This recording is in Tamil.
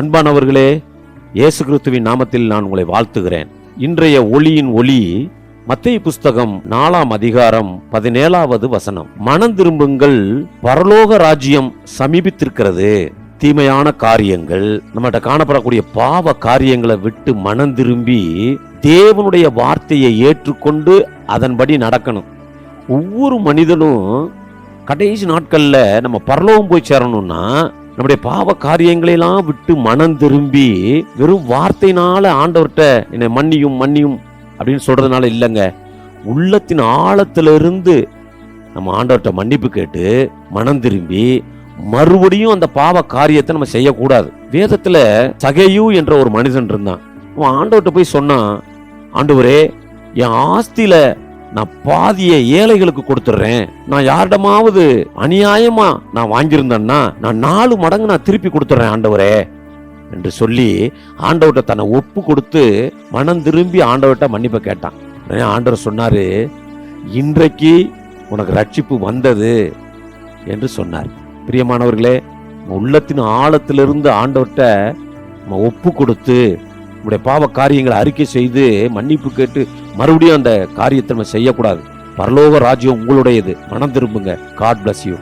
அன்பானவர்களே இயேசு கிறிஸ்துவின் நாமத்தில் நான் உங்களை வாழ்த்துகிறேன். இன்றைய ஒளியின் ஒளி மத்திய புஸ்தகம் நாலாம் அதிகாரம் பதினேழாவது வசனம். மனம் திரும்புங்கள் பரலோக ராஜ்யம் சமீபித்திருக்கிறது. தீமையான காரியங்கள் நம்மகிட்ட காணப்படக்கூடிய பாவ காரியங்களை விட்டு மனம் திரும்பி தேவனுடைய வார்த்தையை ஏற்றுக்கொண்டு அதன்படி நடக்கணும். ஒவ்வொரு மனிதனும் கடைசி நாட்களில் நம்ம பரலோகம் போய் சேரணும்னா நம்முடைய பாவ காரியங்களையெல்லாம் விட்டு மனம் திரும்பி வெறும் வார்த்தையினால ஆண்டவர்கிட்ட என்னை மன்னியும் மன்னியும் அப்படின்னு சொல்றதுனால இல்லைங்க. உள்ளத்தின் ஆழத்திலிருந்து நம்ம ஆண்டவர்கிட்ட மன்னிப்பு கேட்டு மனம் திரும்பி மறுபடியும் அந்த பாவ காரியத்தை நம்ம செய்யக்கூடாது. வேதத்துல சகையு என்ற ஒரு மனிதன் இருந்தான். அவன் ஆண்டவர்கிட்ட போய் சொன்னான் ஆண்டவரே என் ஆஸ்தியில நான் பாதியை ஏழைகளுக்கு கொடுத்துட்றேன். நான் யாரிடமாவது அநியாயமா நான் வாங்கியிருந்தேன்னா நான் நாலு மடங்கு நான் திருப்பி கொடுத்துட்றேன் ஆண்டவரே என்று சொல்லி ஆண்டவர்கிட்ட தன்னை ஒப்பு கொடுத்து மனம் திரும்பி ஆண்டவர்கிட்ட மன்னிப்பை கேட்டான். ஆண்டவர் சொன்னாரு இன்றைக்கு உனக்கு ரட்சிப்பு வந்தது என்று சொன்னார். பிரியமானவர்களே உள்ளத்தின் ஆழத்திலிருந்து ஆண்டவர்கிட்ட ஒப்பு கொடுத்து உங்களுடைய பாவ காரியங்களை அறிக்கை செய்து மன்னிப்பு கேட்டு மறுபடியும் அந்த காரியத்தை நம்ம செய்யக்கூடாது. பரலோக ராஜ்யம் உங்களுடையது. மனம் திரும்புங்க. God bless you